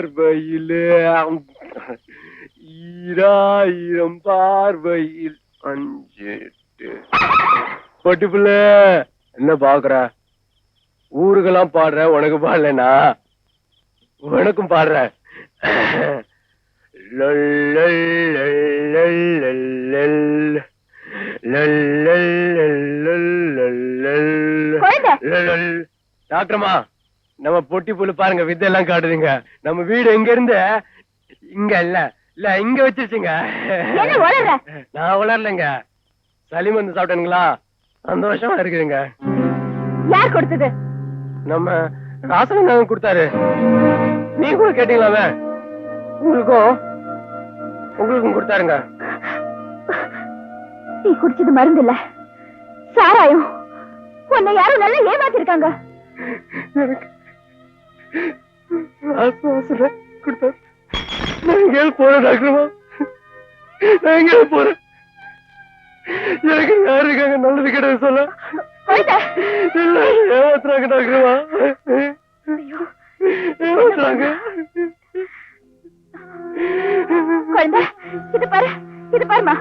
பார்வையிலே ஈராயிரம் பார்வையில் அஞ்சு பொட்டி புள்ள என்ன பாக்குற ஊருக்கெல்லாம் பாடுற உனக்கு பாடலனா உனக்கும் பாடுற. டாக்டர்மா நம்ம பொட்டி புல்லு பாருங்க வித்தெல்லாம் காட்டுதுங்க. நம்ம வீடு எங்க இருந்து இங்க இல்ல. இல்ல இங்க வச்சிருச்சுங்க? நான் உளரலைங்க. சளி மருந்து சாப்பிட்டேனுங்களா? சந்தோஷமா இருக்குதுங்க. யார் கொடுத்தது? நம்ம ராசன் கொடுத்தாரு. நீங்க கூட கேட்டீங்களாமே? உங்களுக்கும் உங்களுக்கும் கொடுத்தாருங்க. நீ குடிச்சது மருந்து இல்ல. சாராயம். உன்னை யாரும் நல்லா ஏமாத்திருக்காங்க. ராசவாசன கொடுத்தாரு. நான் எங்கேயாவது போறேன் டாக்டர்மா நான் எங்கேயாவது போறேன். எனக்கு யாரு இருக்காங்க நல்லது கிடையாது சொல்ல எல்லாரும் ஏமாத்துறாங்க டாக்டர்மா ஏமாத்துறாங்க. குழந்தை இது பாரு இது பாருமா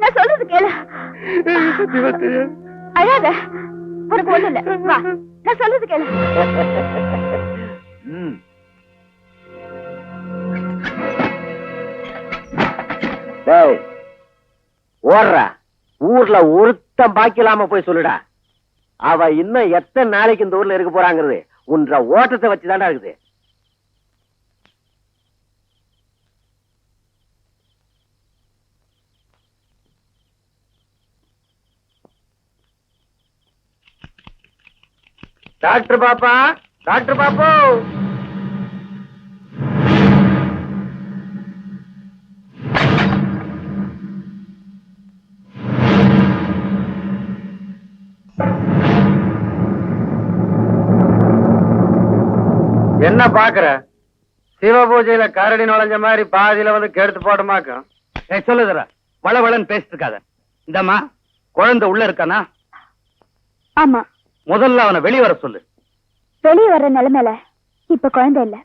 நான் சொல்றது கேளு. அழாத. உனக்கு ஒண்ணு இல்ல. வா நான் சொல்றது கேளு. டேய் ஓடுறா. ஊர்ல ஒருத்தன் பாக்கி இல்லாம போய் சொல்லுடா. அவ இன்னும் எத்தனை நாளைக்கு இந்த ஊர்ல இருக்க போறாங்கிறது உன்ற ஓட்டத்தை வச்சுதான்டா இருக்குது. டாக்டர் பாப்பா டாக்டர் பாப்போ. என்ன பாக்குற? சிவ பூஜையில கரடி நுழைஞ்ச மாதிரி பாதியில வந்து கெடுத்து போட்டமாக்கும் சொல்லுதுற வளவளன்னு பேசிட்டு இருக்காத இந்தம்மா குழந்தை உள்ள இருக்கானா? ஆமா. முதல்ல அவனை வெளிய வர சொல்லு. வெளியே வர்ற நிலைமையில இப்ப குழந்தை இல்ல.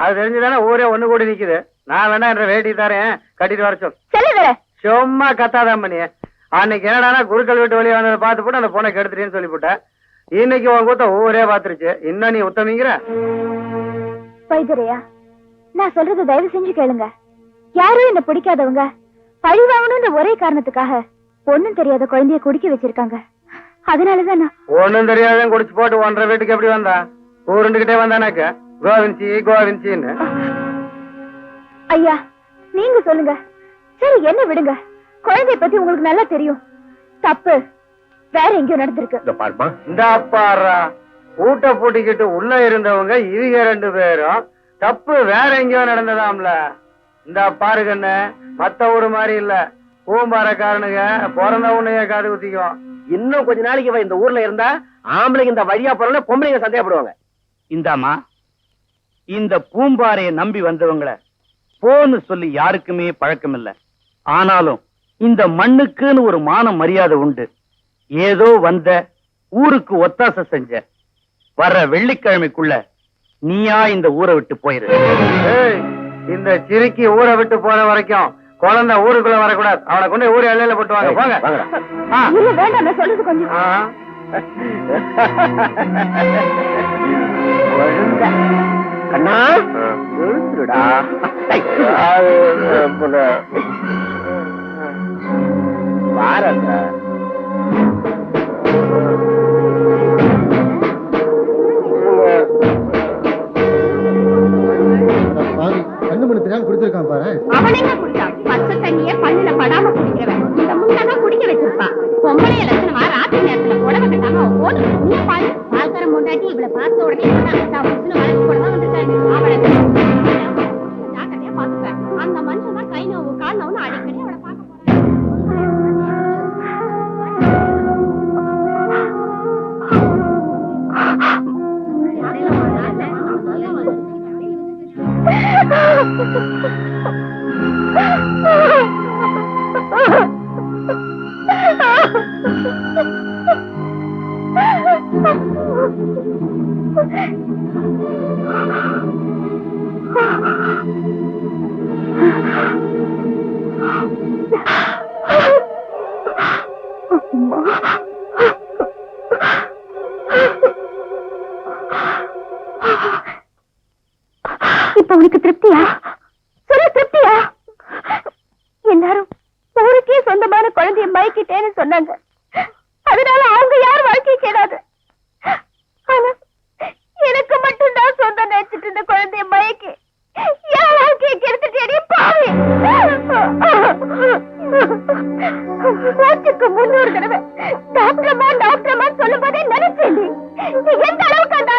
அது தெரிஞ்சுதானே ஊரே ஒண்ணு கூடி நிக்குது. நான் வேணா என்ற வேட்டி தரேன். கட்டிட்டு வர சொல் சொல்லுதர சும்மா கத்தாதான் பண்ணி அன்னைக்கு என்னடானா குருக்கள் வீட்டு வெளியே வந்ததை பார்த்து போட்டு அந்த பொண்ணை கெடுத்துட்டேன்னு சொல்லிவிட்டேன். இன்னைக்கு உன் கூத்த ஊரே பாத்துருச்சு இன்னும் நீ உத்தமிங்கிற? வைத்தியரையா நான் சொல்றது தயவு செஞ்சு கேளுங்க. யாரும் என்ன பிடிக்காதவங்க. பழி வாங்கணும்ன்ற ஒரே காரணத்துக்காக ஒண்ணும் தெரியாத குழந்தைய குடிக்க வச்சிருக்காங்க. அதனாலதான்? ஒண்ணும் தெரியாதவன் குடிச்சு போட்டு ஒன்றரை வீட்டுக்கு எப்படி வந்தா? ஊருண்டுகிட்டே வந்தானாக்க? கோவின்சி கோவின்சின்னு ஐயா நீங்க சொல்லுங்க. சரி என்ன விடுங்க. குழந்தைய பத்தி உங்களுக்கு நல்லா தெரியும். தப்பு. வேற எங்கேயோ நடந்திருக்கு. இந்த பாடுறா ஊட்ட பூட்டிக்கிட்டு உள்ள இருந்தவங்க இவங்க ரெண்டு பேரும் தப்பு வேற எங்கேயோ நடந்ததாம்ல. இந்த பாரு கண்ணு மத்த ஊரு மாதிரி இல்ல. பூம்பாரக்காரனுங்க பிறந்த உன்னைய காது குத்திக்கும். இன்னும் கொஞ்ச நாளைக்கு இவன் இந்த ஊர்ல இருந்தா ஆம்பளைங்க இந்த வழியா போறோம்னா பொம்பளைங்க சந்தேகப்படுவாங்க. இந்தாமா இந்த பூம்பாறையை நம்பி வந்தவங்கள போன்னு சொல்லி யாருக்குமே பழக்கம் இல்ல ஆனாலும் இந்த மண்ணுக்குன்னு ஒரு மான மரியாதை உண்டு. ஏதோ வந்த ஊருக்கு ஒத்தாசை செஞ்ச. வர்ற வெள்ளிக்கிழமைக்குள்ள நீயா இந்த ஊரை விட்டு போயிரு. இந்த சிரிக்கி ஊரை விட்டு போற வரைக்கும் குழந்தை ஊருக்குள்ள வரக்கூடாது. அவனை கொண்டு ஊர் எல்லையில போட்டு வாங்க. போங்க. வேண்டாம் நான் சொல்றது கொஞ்சம். ஆ. கண்ணா. பாருங்க குடுத்திருக்கான் பாரு. அவன் எங்க குடிச்சான் பச்சை தண்ணிய பல்லுல படாம குடிக்கிறவன். இந்த முன்னதான் குடிக்க வச்சிருப்பான் பொம்பளைய லட்சணமா ராத்திரி நேரத்துல புடவை கட்டாம ஓடு நீ பாரு பால்கார முன்னாடி இவளை பார்த்த உடனே ¡Gracias! அதனால அவங்க யாரும் வாழ்க்கை கேடாது ஆனா எனக்கு மட்டும்தான் சொந்த நினைச்சிட்டு இருந்த குழந்தைய மயக்கி என் வாழ்க்கையை கெடுத்துட்டேடி பாவி. முன்னூறு தடவை டாக்டர்மா டாக்டர்மா சொல்லும் போதே நினைச்சேன் எந்த அளவுக்கு அந்த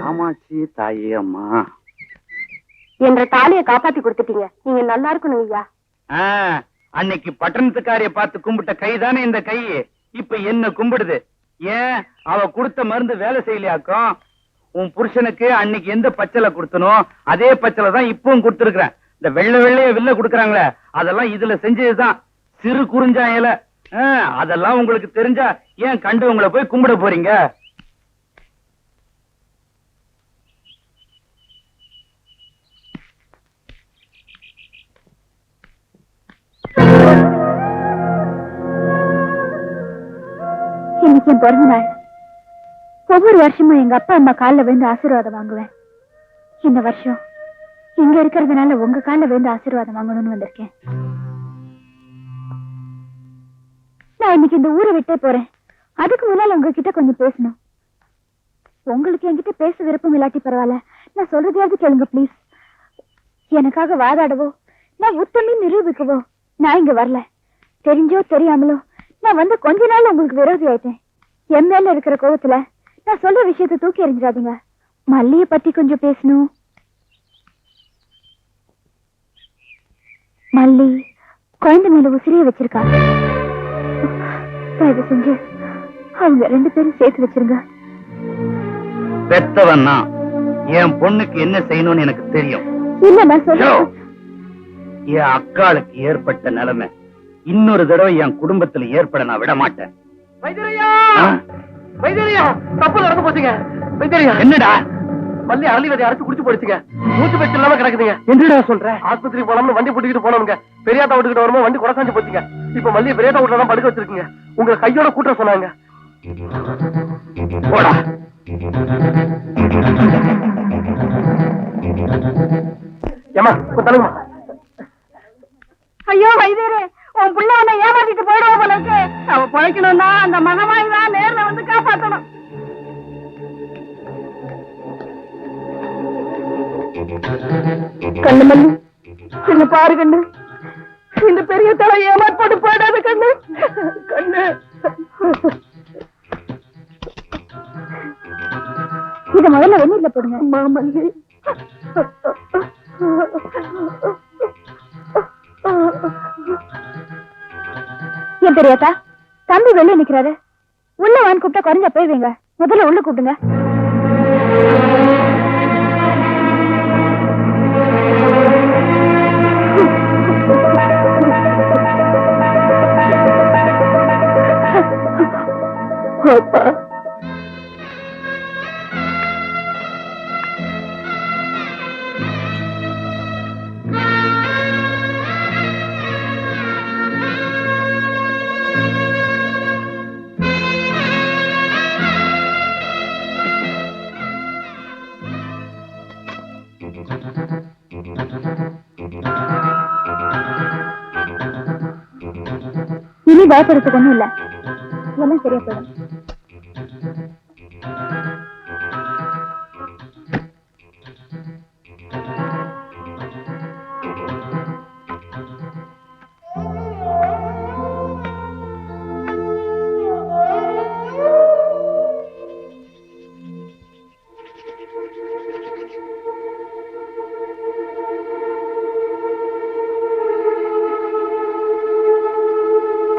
காமாட்சி தாயே அம்மா. என்ற தாலியை காப்பாத்தி கொடுத்துட்டீங்க. நீங்க நல்லா இருக்கணும் ஐயா. அன்னைக்கு பட்டணத்துக்காரிய பார்த்து கும்பிட்ட கை தானே இந்த கை. இப்ப என்ன கும்பிடுது? ஏன்? அவ கொடுத்த மருந்து வேலை செய்யலையாக்கும்? உன் புருஷனுக்கு அன்னைக்கு எந்த பச்சலை கொடுத்தனோ அதே பச்சலை தான் இப்பவும் கொடுத்துருக்கிறேன். இந்த வெள்ளை வெள்ளைய வில்ல குடுக்கறாங்களே அதெல்லாம் இதுல செஞ்சதுதான். சிறு குறிஞ்சா அதெல்லாம் உங்களுக்கு தெரிஞ்சா ஏன் கண்டு உங்களை போய் கும்பிட போறீங்க? இன்னைக்கு என் பிறந்த நாள். ஒவ்வொரு வருஷமும் எங்க அப்பா அம்மா காலில் விழுந்து ஆசீர்வாதம் வாங்குவேன். இந்த வருஷம் இங்க இருக்கிறதுனால உங்க கால வேண்டு ஆசீர்வாதம் வாங்கணும்னு வந்திருக்கேன். நான் இன்னைக்கு இந்த ஊரை விட்டே போறேன். அதுக்கு முன்னால உங்ககிட்ட கொஞ்சம் பேசணும். உங்களுக்கு என்கிட்ட பேச விருப்பம் இல்லாட்டி பரவாயில்ல. நான் சொல்றதையாவது கேளுங்க பிளீஸ் எனக்காக வாதாடவோ நான் உத்தமி நிரூபிக்கவோ நான் இங்க வரல. தெரிஞ்சோ தெரியாமலோ நான் வந்து கொஞ்ச நாள் உங்களுக்கு விரோதி ஆயிட்டேன். என் மேல இருக்கிற கோவத்துல நான் சொல்ற விஷயத்தை தூக்கி எறிஞ்சிடாதீங்க. மல்லிய பத்தி கொஞ்சம் பேசணும். மல்லி குழந்தை மேல உசிரிய வச்சிருக்கா. தயவு செஞ்சு அவங்க ரெண்டு பேரும் சேர்த்து வச்சிருங்க. பெத்தவன் என் பொண்ணுக்கு என்ன செய்யணும்னு எனக்கு தெரியும். இல்ல நான் சொல்றேன். என் அக்காளுக்கு ஏற்பட்ட நிலைமை. இன்னொரு தடவை என் குடும்பத்துல ஏற்பட நான் விட மாட்டேன் வைத்தியரையா? வைத்தியரையா! தப்பு நடந்து போச்சுங்க. வைத்தியரையா! என்னடா? மல்லி அரளி விதை அரைச்சு குடிச்சு போடுச்சுங்க மூச்சு பேச்சு இல்லாம கிடக்குதுங்க. என்னடா சொல்ற? ஆஸ்பத்திரி போனோம்னு வண்டி பூட்டிக்கிட்டு போனோம்ங்க பெரியாத்தா வீட்டுக்கிட்ட வரும்போது வண்டி குடசாஞ்சு போச்சுங்க. இப்ப மல்லி பெரியாத்தா வீட்டுல தான் படுக்க வச்சிருக்கீங்க. உங்களை கையோட கூட்ட சொன்னாங்க. போடா. ஏமா தள்ளுங்கம்மா. ஐயோ வைத்தியரே உன் புள்ள உன்னை ஏமாத்திட்டு போயிடுவா போல இருக்கு. அவ பிழைக்கணும்னா அந்த மகமாய் தான் நேர்ல வந்து காப்பாத்தணும். கண்ணு மல்லி சின்ன பாரு கண்ணு. இந்த பெரிய தலை ஏமாற்பாடு போயிடாத கண்ணு. கண்ணு. இத முதல்ல வெந்நீர்ல போடுங்க. மாமல்லி ஏன் பெரியாத்தா தம்பி வெளியே நிக்கிறாரு. உள்ள வான்னு கூப்பிட்டா குறைஞ்சா போய்வீங்க முதல்ல உள்ள கூப்பிடுங்க. அப்பா இனி பயப்படுறதுக்கு ஒண்ணும் இல்ல. எல்லாம் சரியா போயிடும்.